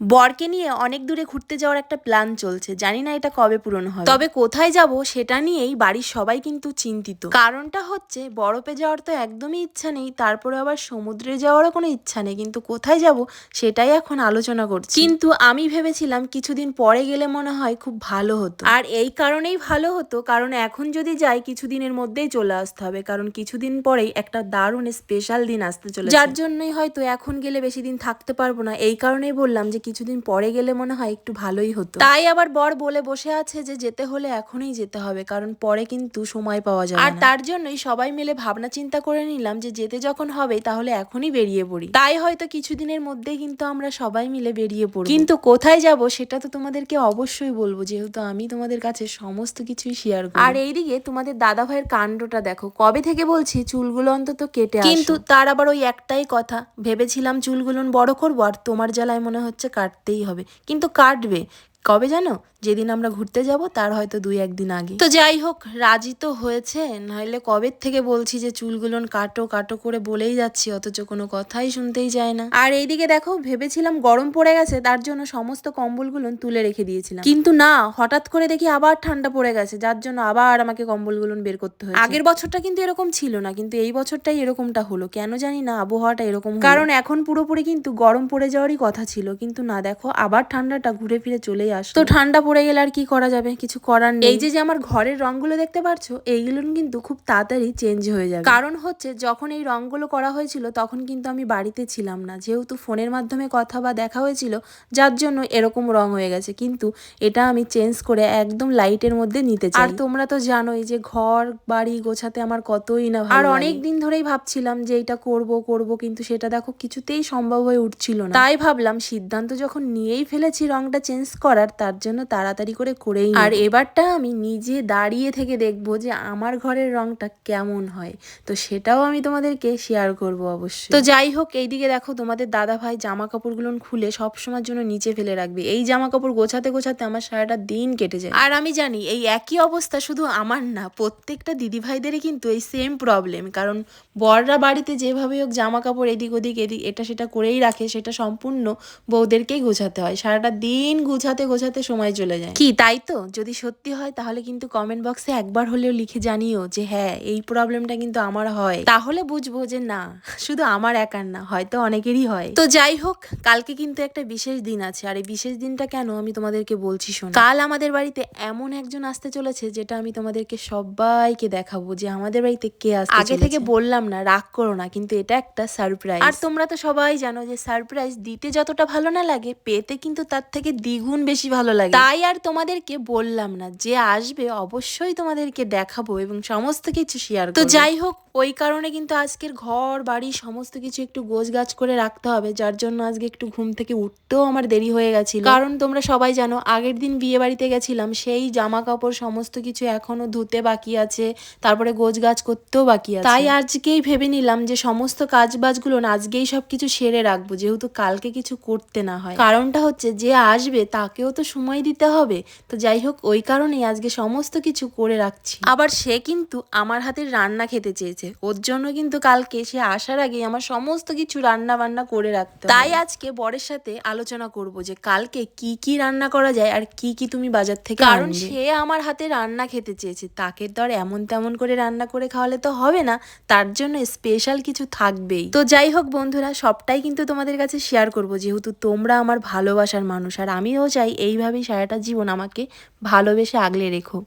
বরকে নিয়ে অনেক দূরে ঘুরতে যাওয়ার একটা প্ল্যান চলছে। জানি না এটা কবে পূরণ হবে। তবে কোথায় যাব সেটা নিয়েই বাড়ির সবাই কিন্তু চিন্তিত। কারণটা হচ্ছে, বরফে যাওয়ার তো একদমই ইচ্ছা নেই, তারপরে আবার সমুদ্রে যাওয়ারও কোনো ইচ্ছা নেই, কিন্তু কোথায় যাব সেটাই এখন আলোচনা করছি। কিন্তু আমি ভেবেছিলাম কিছুদিন পরে গেলে মনে হয় খুব ভালো হতো। আর এই কারণেই ভালো হতো, কারণ এখন যদি যাই কিছুদিনের মধ্যেই চলে আসতে হবে, কারণ কিছুদিন পরেই একটা দারুণ স্পেশাল দিন আসতে চলে যার জন্যই হয়তো এখন গেলে বেশি দিন থাকতে পারব না, এই কারণেই বললাম যে কিছুদিন পরে গেলে মনে হয় একটু ভালোই হতো। তাই আবার বর বলে বসে আছে যে যেতে হলে এখনই যেতে হবে কারণ পরে কিন্তু সময় পাওয়া যাবে আর তার জন্যই সবাই মিলে ভাবনা চিন্তা করে নিলাম যে যেতে যখন হবে তাহলে এখনই বেরিয়ে পড়ি। তাই হয়তো কিছুদিনের মধ্যেই কিন্তু আমরা সবাই মিলে বেরিয়ে পড়ি কিন্তু কোথায় যাব সেটা তো তোমাদেরকে অবশ্যই বলব যেহেতু আমি তোমাদের কাছে সমস্ত কিছুই শেয়ার করি। আর এইদিকে তোমাদের দাদা ভাইয়ের কাণ্ডটা দেখো কবে থেকে বলছি? চুলগুলো অন্তত কেটে কিন্তু তার আবার ওই একটাই কথা ভেবেছিলাম চুলগুলো বড় করব আর তোমার জ্বালায় মনে হচ্ছে কাটতেই হবে। কিন্তু কাটবে। কবে জানো? যেদিন আমরা ঘুরতে যাব, তার হয়তো দুই, একদিন আগে। তো যাই হোক, রাজি তো হয়েছে। নাহলে কবে থেকে বলছি যে চুলগুলো কাটো কাটো করে বলেই যাচ্ছি, অথচ কোনো কথাই শুনতেই যায় না। আর এইদিকে দেখো, ভেবেছিলাম গরম পড়ে গেছে, তার জন্য সমস্ত কম্বলগুলো তুলে রেখে দিয়েছিলাম। কিন্তু না, হঠাৎ করে দেখি আবার ঠান্ডা পড়ে গেছে, যার জন্য আবার আমাকে কম্বলগুলো বের করতে হয় আগের বছরটা কিন্তু এরকম ছিল না, কিন্তু এই বছরটাই এরকমটা হলো। কেন জানি না, আবহাওয়াটা এরকম কারণ এখন পুরোপুরি কিন্তু গরম পড়ে যাওয়ারই কথা ছিল, কিন্তু না, দেখো, আবার ঠান্ডাটা ঘুরে ফিরে চলেই আসলো। তো ঠান্ডা পড়ে গেলে আর কি করা যাবে? কিছু করার নেই। এই যে যে আমার ঘরের রংগুলো দেখতে পারছ এইগুলো কিন্তু খুব তাড়াতাড়ি চেঞ্জ হয়ে যাবে। কারণ হচ্ছে যখন এই রংগুলো করা হয়েছিল তখন কিন্তু আমি বাড়িতে ছিলাম না। যেহেতু ফোনের মাধ্যমে কথা বা দেখা হয়েছিল যার জন্য এরকম রং হয়ে গেছে। কিন্তু এটা আমি চেঞ্জ করে একদম লাইটের মধ্যে নিতে চাই। আর তোমরা তো জানোই যে ঘর বাড়ি গোছাতে আমার কতই না আর অনেক দিন ধরেই ভাবছিলাম যে এটা করব করব কিন্তু সেটা দেখো কিছুতেই সম্ভব হয়ে উঠছিল না। তাই ভাবলাম সিদ্ধান্ত যখন নিয়েই ফেলেছি রংটা চেঞ্জ করার তার জন্য তাড়াতাড়ি করে করেই আর এবারটা আমি নিজে দাঁড়িয়ে থেকে দেখব যে আমার ঘরের রংটা কেমন হয়। তো সেটাও আমি তোমাদেরকে শেয়ার করব অবশ্যই। তো যাই হোক এইদিকে দেখো তোমাদের দাদা ভাই জামা কাপড়গুলো খুলে সবসময়ের জন্য নিচে ফেলে রাখবে। এই জামা কাপড় গোছাতে গোছাতে আমার সারাটা দিন কেটে যায়। আর আমি জানি এই একই অবস্থা শুধু আমার না প্রত্যেকটা দিদি ভাইদেরই কিন্তু এই সেম প্রবলেম কারণ বররা বাড়িতে যেভাবে হোক জামা কাপড় এদিক ওদিক এদিক এটা সেটা করেই রাখে সেটা সম্পূর্ণ বউদেরকেই গোছাতে হয়। সারাটা দিন গোছাতে গোছাতে সময় চলে যায়। কি তাই তো? যদি সত্যি হয় তাহলে কিন্তু কমেন্ট বক্সে একবার হলেও লিখে জানিও যে হ্যাঁ এই প্রবলেমটা কিন্তু আমার হয়। তাহলে বুঝব যে না শুধু আমার একার না হয়তো অনেকেরই হয়। তো যাই হোক কালকে কিন্তু একটা বিশেষ দিন আছে আর এই বিশেষ দিনটা কেন আমি তোমাদেরকে বলছি শোনো। কাল আমাদের বাড়িতে এমন একজন আসতে চলেছে যেটা আমি তোমাদেরকে সবাইকে দেখাবো যে আমাদের বাড়িতে কে আসতে আগে থেকে বললাম না রাগ করো না কিন্তু এটা একটা সারপ্রাইজ আর তোমরা তো সবাই জানো যে সারপ্রাইজ দিতে যতটা ভালো না লাগে পেতে কিন্তু তার থেকে দ্বিগুণ বেশি ভালো লাগে। তাই আর তোমাদেরকে বললাম না যে আসবে অবশ্যই তোমাদেরকে দেখাবো এবং সমস্ত কিছু শেয়ার তো যাই হোক ওই কারণে কিন্তু আজকের ঘর, বাড়ি সমস্ত কিছু একটু গোছ গাছ করে রাখতে হবে, যার জন্য আজকে একটু ঘুম থেকে উঠতেও আমার দেরি হয়ে গেছিল। কারণ তোমরা সবাই জানো, আগের দিন বিয়ে বাড়িতে গেছিলাম, সেই জামা কাপড় সমস্ত কিছু এখনও ধুতে বাকি আছে, তারপরে গোছ গাছ করতেও বাকি আছে। তাই আজকেই ভেবে নিলাম যে সমস্ত কাজ বাজগুলো না, আজকেই সব কিছু সেরে রাখব, যেহেতু কালকে কিছু করতে না হয়। কারণটা হচ্ছে, যে আসবে তাকেও তো সময় দিতে হবে। তো যাই হোক, ওই কারণেই আজকে সমস্ত কিছু করে রাখছি। আবার সে কিন্তু আমার হাতের রান্না খেতে চেয়েছে। ওর জন্য কিন্তু কালকে সে আসার আগে আমার সমস্ত কিছু রান্না বান্না করে রাখতে তাই আজকে বরের সাথে আলোচনা করব যে কালকে কি কি রান্না করা যায় আর কি কি তুমি বাজার থেকে কারণ সে আমার হাতে রান্না খেতে চেয়েছে। তাকে তো আর এমন তেমন করে রান্না করে খাওয়ালে তো হবে না। তার জন্য স্পেশাল কিছু থাকবেই। তো যাই হোক বন্ধুরা সবটাই কিন্তু তোমাদের কাছে শেয়ার করব। যেহেতু তোমরা আমার ভালোবাসার মানুষ আর আমিও চাই এইভাবেই সারাটা জীবন আমাকে ভালোবেসে আগলে রেখো।